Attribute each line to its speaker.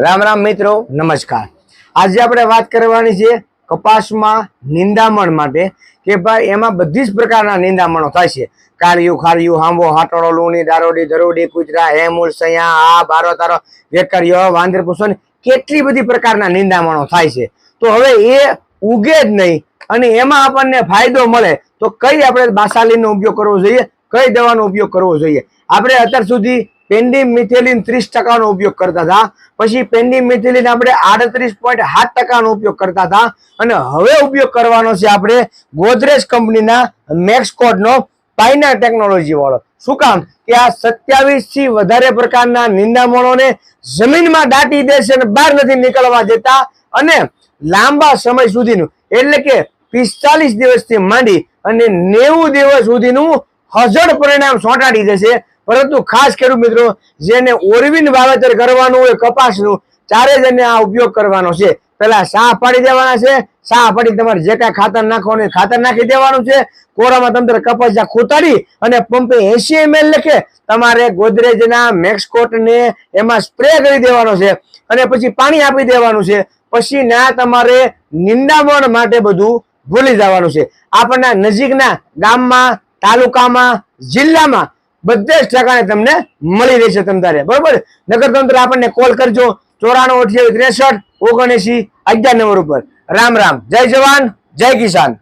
Speaker 1: રામ રામ મિત્રો, નમસ્કાર. આજે આપણે વાત કરવાની છે કપાસમાં નિંદામણ માટે, કે ભાઈ એમાં બધી જ પ્રકારના નિંદામણો થાય છે. કાળિયું ખાળિયું હાંબો, હાટોળો, લૂણી, દારોડી, ધરોડી કુતરા હેમુલ સયા, આ, બારો, તારો વેકરિયો વાંદર, પુષ્પન કેટલી બધી પ્રકારના નિંદામણો થાય છે. તો હવે એ ઉગે જ નહીં, અને એમાં આપણને ફાયદો મળે, તો કઈ આપણે બાસાલીનો ઉપયોગ કરવો જોઈએ, કઈ દવાનો ઉપયોગ કરવો જોઈએ. આપણે અત્યાર સુધી પેન્ડી મિથેલિન ત્રીસ ટકાનો ઉપયોગ કરતા હતા. પછી પેન્ડી મિથેલિન આપણે આડત્રીસ પોઈન્ટ સાત ટકાનો ઉપયોગ કરતા હતા. અને હવે ઉપયોગ કરવાનો છે આપણે ગોદરેજ કંપનીના મેક્સકોટનો પાઇના ટેકનોલોજી વાળો શું કામ? કે આ સત્યાવીસથી વધારે પ્રકારના નિંદામણોને જમીનમાં દાટી દેશે અને બહાર નથી નીકળવા દેતા. અને લાંબા સમય સુધીનું, એટલે કે પિસ્તાલીસ દિવસથી માંડી અને નેવું દિવસ સુધીનું હજળ પરિણામ સોંટાડી દેશે. પરંતુ ખાસ ખેડૂત મિત્રો, જેને ઓરવીન વાવેતર કરવાનું હોય, કપાસનું, ચારે જણને આ ઉપયોગ કરવાનો છે. પેલા સાહ પાડી દેવાના છે. સાહ પાડી તમારે જે કાંઈ ખાતર નાખવાનું ખાતર નાખી દેવાનું છે. કોરામાં તમારે કપાસ ખોતાડી અને પંપે એસી એમએલ લખે, તમારે ગોદરેજના મેક્સકોટ ને એમાં સ્પ્રે કરી દેવાનો છે અને પછી પાણી આપી દેવાનું છે. પછી ના તમારે નિંદામણ માટે બધું ભૂલી જવાનું છે. આપણના નજીકના ગામમાં, તાલુકામાં, જિલ્લામાં બધે જ ઠેકાણે તમને મળી રહેશે તમ તારે. બરોબર? નગર તંત્ર આપણને કોલ કરજો. ચોરાણું અઠ્યાવીસ ત્રેસઠ ઓગણએસી અગિયાર નંબર ઉપર. રામ રામ. જય જવાન, જય કિસાન.